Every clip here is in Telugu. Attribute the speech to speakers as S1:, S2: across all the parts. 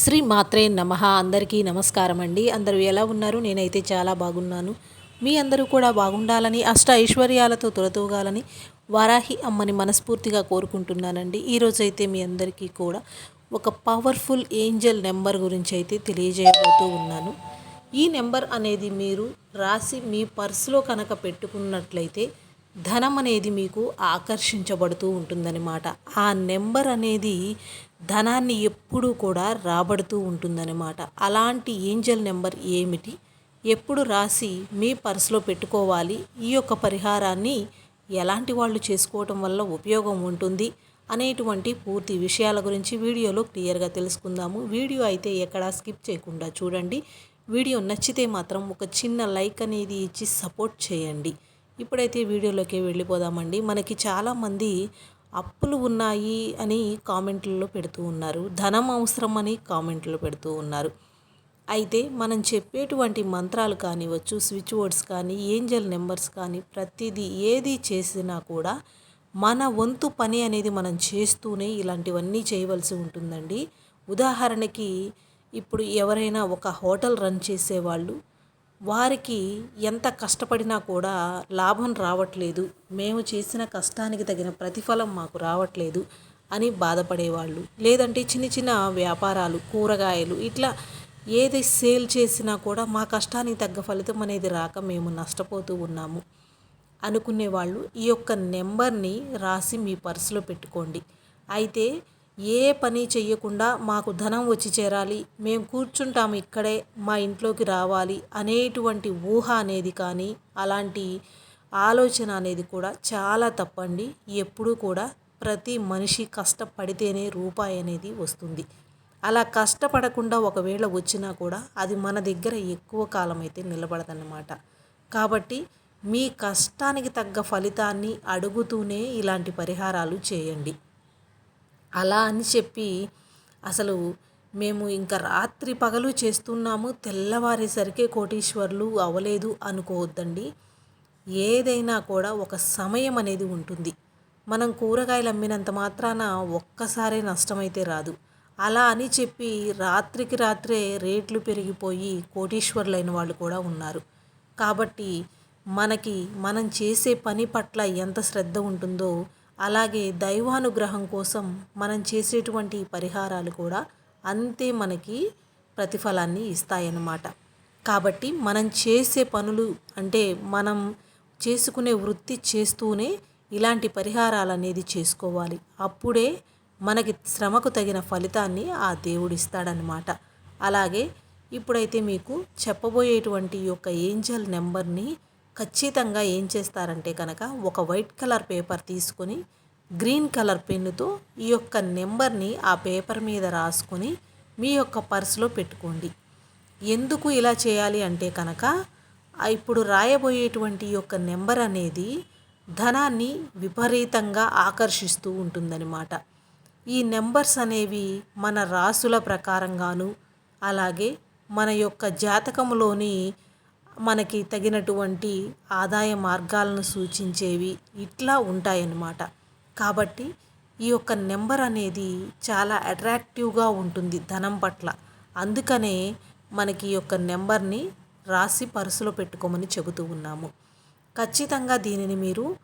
S1: శ్రీ మాత్రే నమ. అందరికీ నమస్కారం అండి. అందరూ ఎలా ఉన్నారు? నేనైతే చాలా బాగున్నాను. మీ అందరూ కూడా బాగుండాలని అష్ట ఐశ్వర్యాలతో తొలతూగాలని వారాహి అమ్మని మనస్ఫూర్తిగా కోరుకుంటున్నానండి. ఈరోజైతే మీ అందరికీ కూడా ఒక పవర్ఫుల్ ఏంజల్ నెంబర్ గురించి అయితే తెలియజేయబోతూ ఉన్నాను. ఈ నెంబర్ అనేది మీరు రాసి మీ పర్సులో కనుక పెట్టుకున్నట్లయితే ధనం అనేది మీకు ఆకర్షించబడుతూ ఉంటుందన్నమాట. ఆ నెంబర్ అనేది ధనాన్ని ఎప్పుడూ కూడా రాబడుతూ ఉంటుందన్నమాట అలాంటి ఏంజల్ నెంబర్ ఏమిటి? ఎప్పుడు రాసి మీ పర్సులో పెట్టుకోవాలి. ఈ యొక్క పరిహారాన్ని ఎలాంటి వాళ్ళు చేసుకోవటం వల్ల ఉపయోగం ఉంటుంది? అనేటువంటి పూర్తి విషయాల గురించి వీడియోలో క్లియర్గా తెలుసుకుందాము. వీడియో అయితే ఎక్కడా స్కిప్ చేయకుండా చూడండి. వీడియో నచ్చితే మాత్రం ఒక చిన్న లైక్ అనేది ఇచ్చి సపోర్ట్ చేయండి. ఇప్పుడైతే వీడియోలోకి వెళ్ళిపోదామండి. మనకి చాలామంది అప్పులు ఉన్నాయి అని కామెంట్లలో పెడుతూ ఉన్నారు. ధనం అవసరం అని కామెంట్లు పెడుతూ ఉన్నారు. అయితే మనం చెప్పేటువంటి మంత్రాలు కానివచ్చు స్విచ్ బోర్డ్స్ కానీ ఏంజల్ నెంబర్స్ కానీ ప్రతిదీ ఏది చేసినా కూడా మన వంతు పని అనేది మనం చేస్తూనే ఇలాంటివన్నీ చేయవలసి ఉంటుందండి. ఉదాహరణకి ఇప్పుడు ఎవరైనా ఒక హోటల్ రన్ చేసేవాళ్ళు వారికి ఎంత కష్టపడినా కూడా లాభం రావట్లేదు. మేము చేసిన కష్టానికి తగిన ప్రతిఫలం మాకు రావట్లేదు అని బాధపడేవాళ్ళు. లేదంటే చిన్న చిన్న వ్యాపారాలు కూరగాయలు ఇట్లా ఏది సేల్ చేసినా కూడా మా కష్టానికి తగ్గ ఫలితం అనేది రాక మేము నష్టపోతూ ఉన్నాము అనుకునేవాళ్ళు. ఈ యొక్క నెంబర్ని రాసి మీ పర్సులో పెట్టుకోండి. అయితే ఏ పని చెయ్యకుండా మాకు ధనం వచ్చి చేరాలి. మేము కూర్చుంటాము ఇక్కడే మా ఇంట్లోకి రావాలి అనేటువంటి ఊహ అనేది కానీ అలాంటి ఆలోచన అనేది కూడా చాలా తప్పండి. ఎప్పుడూ కూడా ప్రతి మనిషి కష్టపడితేనే రూపాయి అనేది వస్తుంది. అలా కష్టపడకుండా ఒకవేళ వచ్చినా కూడా అది మన దగ్గర ఎక్కువ కాలం అయితే నిలబడదన్నమాట. కాబట్టి మీ కష్టానికి తగ్గ ఫలితాన్ని అడుగుతూనే ఇలాంటి పరిహారాలు చేయండి. అలా అని చెప్పి అసలు మేము ఇంకా రాత్రి పగలు చేస్తున్నాము తెల్లవారేసరికి కోటీశ్వర్లు అవ్వలేదు అనుకోవద్దండి. ఏదైనా కూడా ఒక సమయం అనేది ఉంటుంది. మనం కూరగాయలు అమ్మినంత మాత్రాన ఒక్కసారే నష్టమైతే రాదు. అలా అని చెప్పి రాత్రికి రాత్రే రేట్లు పెరిగిపోయి కోటీశ్వర్లైన వాళ్ళు కూడా ఉన్నారు. కాబట్టి మనకి మనం చేసే పని పట్ల ఎంత శ్రద్ధ ఉంటుందో అలాగే దైవానుగ్రహం కోసం మనం చేసేటువంటి పరిహారాలు కూడా అంతే మనకి ప్రతిఫలాన్ని ఇస్తాయన్నమాట. కాబట్టి మనం చేసే పనులు అంటే మనం చేసుకునే వృత్తి చేస్తూనే ఇలాంటి పరిహారాలు అనేది చేసుకోవాలి. అప్పుడే మనకి శ్రమకు తగిన ఫలితాన్ని ఆ దేవుడు ఇస్తాడనమాట అలాగే ఇప్పుడైతే మీకు చెప్పబోయేటువంటి యొక్క ఏంజల్ నెంబర్ని ఖచ్చితంగా ఏం చేస్తారంటే కనుక ఒక వైట్ కలర్ పేపర్ తీసుకొని గ్రీన్ కలర్ పెన్నుతో ఈ యొక్క నెంబర్ని ఆ పేపర్ మీద రాసుకొని మీ యొక్క పర్సులో పెట్టుకోండి. ఎందుకు ఇలా చేయాలి అంటే కనుక ఇప్పుడు రాయబోయేటువంటి యొక్క నెంబర్ అనేది ధనాన్ని విపరీతంగా ఆకర్షిస్తూ ఉంటుందన్నమాట. ఈ నెంబర్స్ అనేవి మన రాసుల ప్రకారంగాను అలాగే మన యొక్క జాతకంలోని మనకి తగినటువంటి ఆదాయ మార్గాలను సూచించేవి ఇట్లా ఉంటాయన్నమాట. కాబట్టి ఈ యొక్క నెంబర్ అనేది చాలా అట్రాక్టివ్గా ఉంటుంది ధనం పట్ల. అందుకనే మనకి ఈ యొక్క నెంబర్ని రాసి పర్సులో పెట్టుకోమని చెబుతూ ఉన్నాము. ఖచ్చితంగా దీనిని మీరు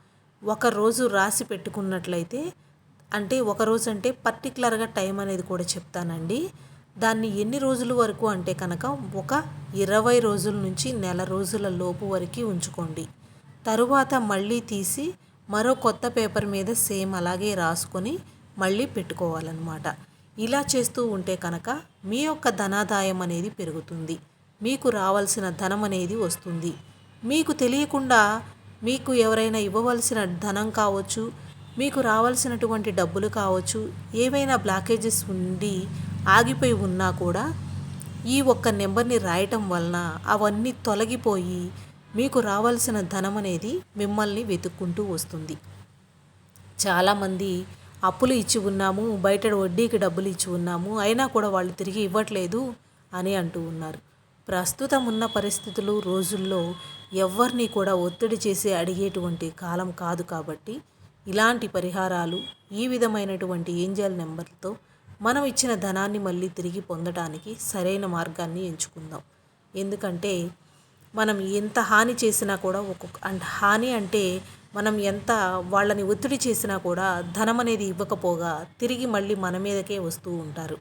S1: ఒకరోజు రాసి పెట్టుకున్నట్లయితే అంటే ఒకరోజు అంటే పర్టికులర్గా టైం అనేది కూడా చెప్తానండి. దాన్ని ఎన్ని రోజుల వరకు అంటే కనుక ఒక ఇరవై రోజుల నుంచి నెల రోజుల లోపు వరకు ఉంచుకోండి. తరువాత మళ్ళీ తీసి మరో కొత్త పేపర్ మీద సేమ్ అలాగే రాసుకొని మళ్ళీ పెట్టుకోవాలన్నమాట. ఇలా చేస్తూ ఉంటే కనుక మీ యొక్క ధనాదాయం అనేది పెరుగుతుంది. మీకు రావాల్సిన ధనం అనేది వస్తుంది. మీకు తెలియకుండా మీకు ఎవరైనా ఇవ్వవలసిన ధనం కావచ్చు మీకు రావాల్సినటువంటి డబ్బులు కావచ్చు ఏవైనా బ్లాకేజెస్ ఉండి ఆగిపోయి ఉన్నా కూడా ఈ ఒక్క నెంబర్ని రాయటం వలన అవన్నీ తొలగిపోయి మీకు రావాల్సిన ధనం అనేది మిమ్మల్ని వెతుక్కుంటూ వస్తుంది. చాలామంది అప్పులు ఇచ్చి ఉన్నాము బయట వడ్డీకి డబ్బులు ఇచ్చి ఉన్నాము అయినా కూడా వాళ్ళు తిరిగి ఇవ్వట్లేదు అని అంటూ ఉన్నారు. ప్రస్తుతం ఉన్న పరిస్థితులు రోజుల్లో ఎవరిని కూడా ఒత్తిడి చేసి అడిగేటువంటి కాలం కాదు కాబట్టి ఇలాంటి పరిహారాలు ఈ విధమైనటువంటి ఏంజల్ నెంబర్తో మనం ఇచ్చిన ధనాన్ని మళ్ళీ తిరిగి పొందడానికి సరైన మార్గాన్ని ఎంచుకుందాం. ఎందుకంటే మనం ఎంత హాని చేసినా కూడా ఒక్కొక్క హాని అంటే మనం ఎంత వాళ్ళని ఒత్తిడి చేసినా కూడా ధనం అనేది ఇవ్వకపోగా తిరిగి మళ్ళీ మన మీదకే వస్తూ ఉంటారు.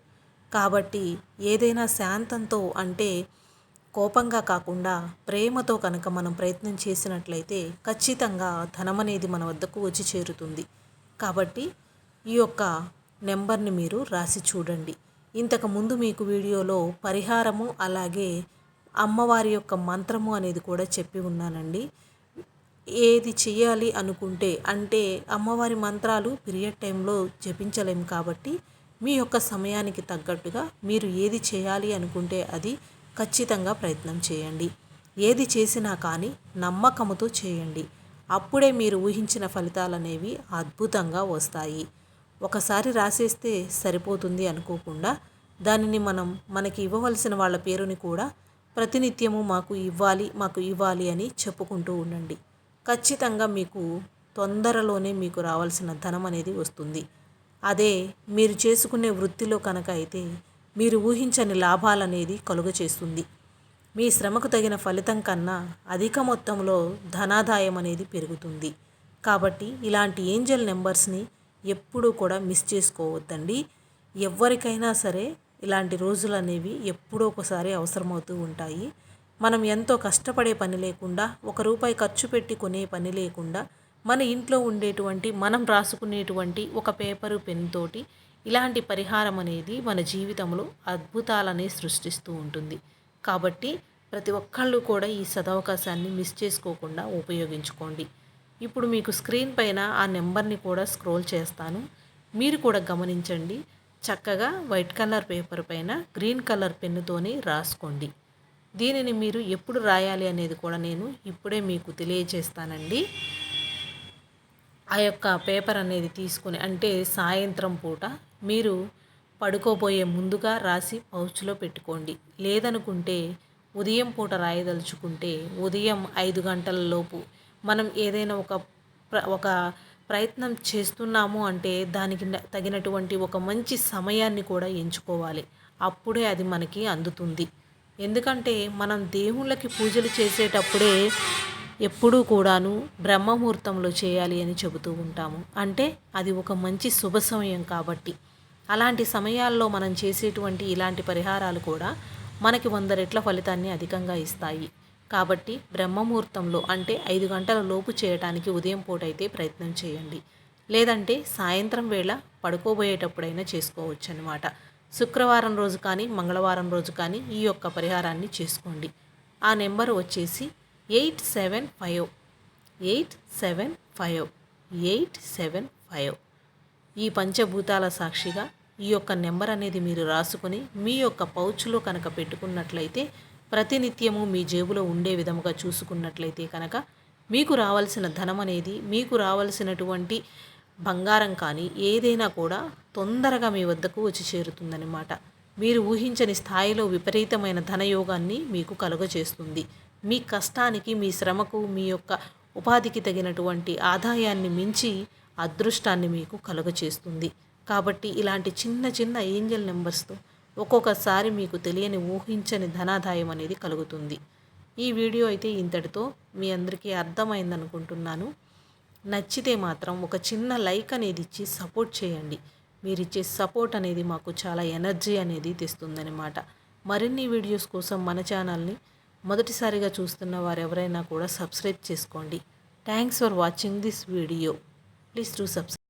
S1: కాబట్టి ఏదైనా శాంతంతో అంటే కోపంగా కాకుండా ప్రేమతో కనుక మనం ప్రయత్నం చేసినట్లయితే ఖచ్చితంగా ధనం అనేది మన వద్దకు వచ్చి చేరుతుంది. కాబట్టి ఈ యొక్క నెంబర్ని మీరు రాసి చూడండి. ఇంతకు ముందు మీకు వీడియోలో పరిహారము అలాగే అమ్మవారి యొక్క మంత్రము అనేది కూడా చెప్పి ఉన్నానండి. ఏది చేయాలి అనుకుంటే అంటే అమ్మవారి మంత్రాలు పీరియడ్ టైంలో జపించలేము కాబట్టి మీ యొక్క సమయానికి తగ్గట్టుగా మీరు ఏది చేయాలి అనుకుంటే అది ఖచ్చితంగా ప్రయత్నం చేయండి. ఏది చేసినా కానీ నమ్మకముతో చేయండి. అప్పుడే మీరు ఊహించిన ఫలితాలు అనేవి అద్భుతంగా వస్తాయి. ఒకసారి రాసేస్తే సరిపోతుంది అనుకోకుండా దానిని మనం మనకి ఇవ్వవలసిన వాళ్ళ పేరుని కూడా ప్రతినిత్యము మాకు ఇవ్వాలి మాకు ఇవ్వాలి అని చెప్పుకుంటూ ఉండండి. ఖచ్చితంగా మీకు తొందరలోనే మీకు రావాల్సిన ధనం అనేది వస్తుంది. అదే మీరు చేసుకునే వృత్తిలో కనుక అయితే మీరు ఊహించని లాభాలనేది కలుగ చేస్తుంది. మీ శ్రమకు తగిన ఫలితం కన్నా అధిక మొత్తంలో ధనాదాయం అనేది పెరుగుతుంది. కాబట్టి ఇలాంటి ఏంజల్ నెంబర్స్ని ఎప్పుడూ కూడా మిస్ చేసుకోవద్దండి. ఎవరికైనా సరే ఇలాంటి రోజులు అనేవి ఎప్పుడో ఒకసారి అవసరమవుతూ ఉంటాయి. మనం ఎంతో కష్టపడే పని లేకుండా ఒక రూపాయి ఖర్చు పెట్టి కొనే పని లేకుండా మన ఇంట్లో ఉండేటువంటి మనం రాసుకునేటువంటి ఒక పేపరు పెన్ తోటి ఇలాంటి పరిహారం అనేది మన జీవితంలో అద్భుతాలని సృష్టిస్తూ ఉంటుంది. కాబట్టి ప్రతి ఒక్కళ్ళు కూడా ఈ సదవకాశాన్ని మిస్ చేసుకోకుండా ఉపయోగించుకోండి. ఇప్పుడు మీకు స్క్రీన్ పైన ఆ నెంబర్ని కూడా స్క్రోల్ చేస్తాను. మీరు కూడా గమనించండి. చక్కగా వైట్ కలర్ పేపర్ పైన గ్రీన్ కలర్ పెన్నుతోని రాసుకోండి. దీనిని మీరు ఎప్పుడు రాయాలి అనేది కూడా నేను ఇప్పుడే మీకు తెలియజేస్తానండి. ఆ యొక్క పేపర్ అనేది తీసుకుని అంటే సాయంత్రం పూట మీరు పడుకోబోయే ముందుగా రాసి పౌచ్లో పెట్టుకోండి. లేదనుకుంటే ఉదయం పూట రాయదలుచుకుంటే ఉదయం ఐదు గంటల లోపు మనం ఏదైనా ఒక ఒక ప్రయత్నం చేస్తున్నాము అంటే దానికి తగినటువంటి ఒక మంచి సమయాన్ని కూడా ఎంచుకోవాలి. అప్పుడే అది మనకి అందుతుంది. ఎందుకంటే మనం దేవుళ్ళకి పూజలు చేసేటప్పుడే ఎప్పుడూ కూడాను బ్రహ్మముహూర్తంలో చేయాలి అని చెబుతూ ఉంటాము. అంటే అది ఒక మంచి శుభ సమయం కాబట్టి. అలాంటి సమయాల్లో మనం చేసేటువంటి ఇలాంటి పరిహారాలు కూడా మనకి వంద రెట్ల ఫలితాన్ని అధికంగా ఇస్తాయి. కాబట్టి బ్రహ్మముహూర్తంలో అంటే ఐదు గంటల లోపు చేయడానికి ఉదయం పూట అయితే ప్రయత్నం చేయండి. లేదంటే సాయంత్రం వేళ పడుకోబోయేటప్పుడైనా చేసుకోవచ్చు అనమాట శుక్రవారం రోజు కానీ మంగళవారం రోజు కానీ ఈ యొక్క పరిహారాన్ని చేసుకోండి. ఆ నెంబర్ వచ్చేసి eight seven five eight seven five eight seven five. ఈ పంచభూతాల సాక్షిగా ఈ యొక్క నెంబర్ అనేది మీరు రాసుకొని మీ యొక్క పౌచ్లో కనుక పెట్టుకున్నట్లయితే ప్రతినిత్యము మీ జేబులో ఉండే విధముగా చూసుకున్నట్లయితే కనుక మీకు రావాల్సిన ధనం అనేది మీకు రావాల్సినటువంటి బంగారం కానీ ఏదైనా కూడా తొందరగా మీ వద్దకు వచ్చి చేరుతుందన్నమాట. మీరు ఊహించని స్థాయిలో విపరీతమైన ధనయోగాన్ని మీకు కలుగజేస్తుంది. మీ కష్టానికి మీ శ్రమకు మీ యొక్క ఉపాధికి తగినటువంటి ఆదాయాన్ని మించి అదృష్టాన్ని మీకు కలుగచేస్తుంది కాబట్టి ఇలాంటి చిన్న చిన్న ఏంజల్ నెంబర్స్తో ఒక్కొక్కసారి మీకు తెలియని ఊహించని ధనాదాయం అనేది కలుగుతుంది. ఈ వీడియో అయితే ఇంతటితో మీ అందరికీ అర్థమైందనుకుంటున్నాను. నచ్చితే మాత్రం ఒక చిన్న లైక్ అనేది ఇచ్చి సపోర్ట్ చేయండి. మీరు ఇచ్చే సపోర్ట్ అనేది మాకు చాలా ఎనర్జీ అనేది తెస్తుందనమాట మరిన్ని వీడియోస్ కోసం మన ఛానల్ని మొదటిసారిగా చూస్తున్న వారు ఎవరైనా కూడా సబ్స్క్రైబ్ చేసుకోండి. Thanks for watching this video. Please to subscribe